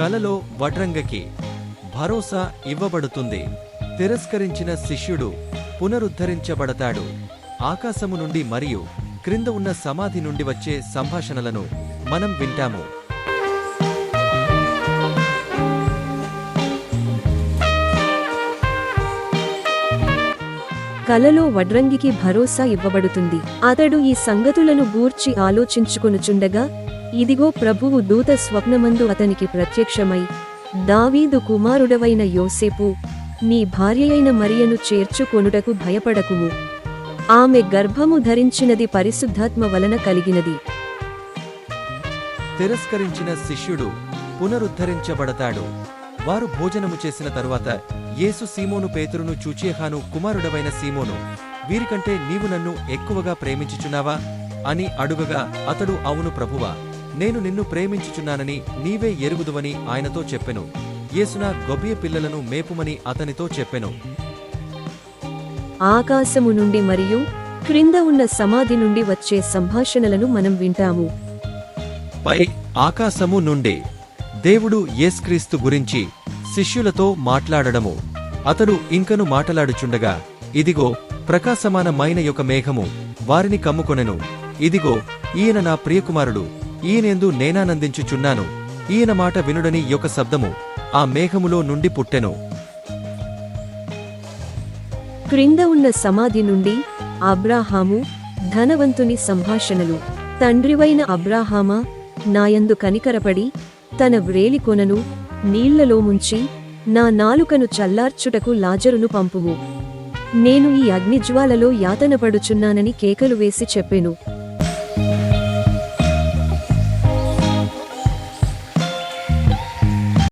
కలలో వడ్రంగకి భరోసా ఇవ్వబడుతుంది. తిరస్కరించిన శిష్యుడు పునరుద్ధరించబడతాడు. ఆకాశము నుండి మరియు క్రింద ఉన్న సమాధి నుండి వచ్చే సంభాషణలను మనం వింటాము. కలలో వడ్రంగికి భరోసా ఇవ్వబడుతుంది. అతడు ఈ సంగతులను గూర్చి ఆలోచించుకొనుచుండగా ఇదిగో ప్రభువు దూత స్వప్నమందు అతనికి ప్రత్యక్షమై దావీదు కుమారుడవైన యోసేపు నీ భార్యయైన మరియను చేర్చుకొనుటకు భయపడకువు ఆమె గర్భము ధరించినది పరిశుద్ధాత్మ వలన కలిగినది. తిరస్కరించిన శిష్యుడు పునరుద్ధరించబడతాడు. వారు భోజనము చేసిన తరువాత యేసు సీమోను పేతురును చూచేహాను కుమారుడవైన సీమోను వీరికంటే నీవు నన్ను ఎక్కువగా ప్రేమించుచున్నావా? అని అడుగగా అతడు అవును ప్రభువా నేను నిన్ను ప్రేమించుచున్నానని నీవే ఎరుగుదువని ఆయనతో చెప్పెను. యేసున గొబ్బియ పిల్లలను మేపుమని అతనితో చెప్పెను. ఆకాశము నుండి మరియు క్రింద ఉన్న సమాధి నుండి వచ్చే సంభాషణలను మనం వింటాము. పై ఆకాశము నుండి దేవుడు యేస్క్రీస్తు గురించి శిష్యులతో మాట్లాడడము. అతడు ఇంకను మాటలాడుచుండగా ఇదిగో ప్రకాశమానమైన యొక్క మేఘము వారిని కమ్ముకొనెను. ఇదిగో ఈయన నా ప్రియకుమారుడు. ఈయనేందు నేనానందించుచున్నాను. ఈయన మాట వినుడని యొక్క శబ్దము ఆ మేఘములో నుండి పుట్టెను. క్రింద ఉన్న సమాధి నుండి అబ్రాహాము ధనవంతుని సంభాషణలు. తండ్రివైన అబ్రాహామా నాయందు కనికరపడి తన వ్రేలికొనను నీళ్ళలో ముంచి నా నాలుకను చల్లార్చుటకు లాజరును పంపుము. నేను ఈ అగ్నిజ్వాలలో యాతనపడుచున్నానని కేకలు వేసి చెప్పెను.